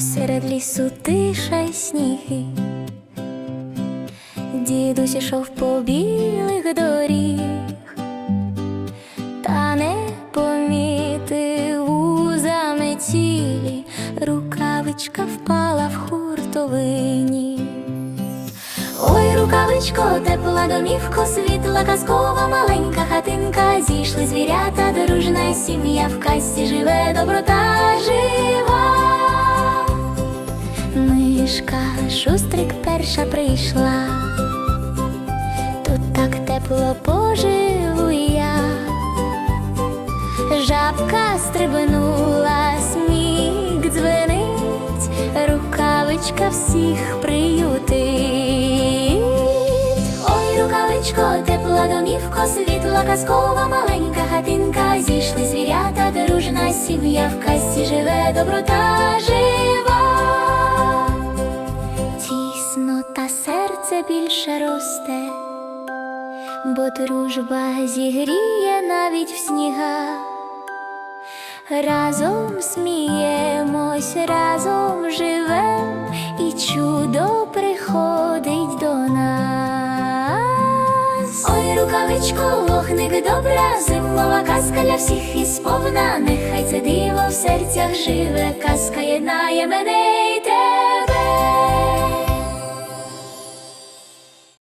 Посеред лісу тиша й сніги, дідусь ішов по білих доріг, та не помітив у заметілі, рукавичка впала в хуртовині. Ой, рукавичко, тепла домівко, світла казкова маленька хатинка, зійшли звірята, дружна сім'я в касті живе, доброта жива. Мишка, шустрик перша прийшла, тут так тепло поживу я. Жабка стрибнула, сміх дзвенить, рукавичка всіх приютить. Ой, рукавичко, тепла домівко, світла казкова маленька хатинка, зійшли звірята, дружна сім'я в касті живе, доброта більше росте, бо дружба зігріє навіть в снігах. Разом сміємось, разом живем, і чудо приходить до нас. Ой, рукавичко, вогник добра, зимова казка для всіх і сповна. Нехай це диво в серцях живе, казка єднає мене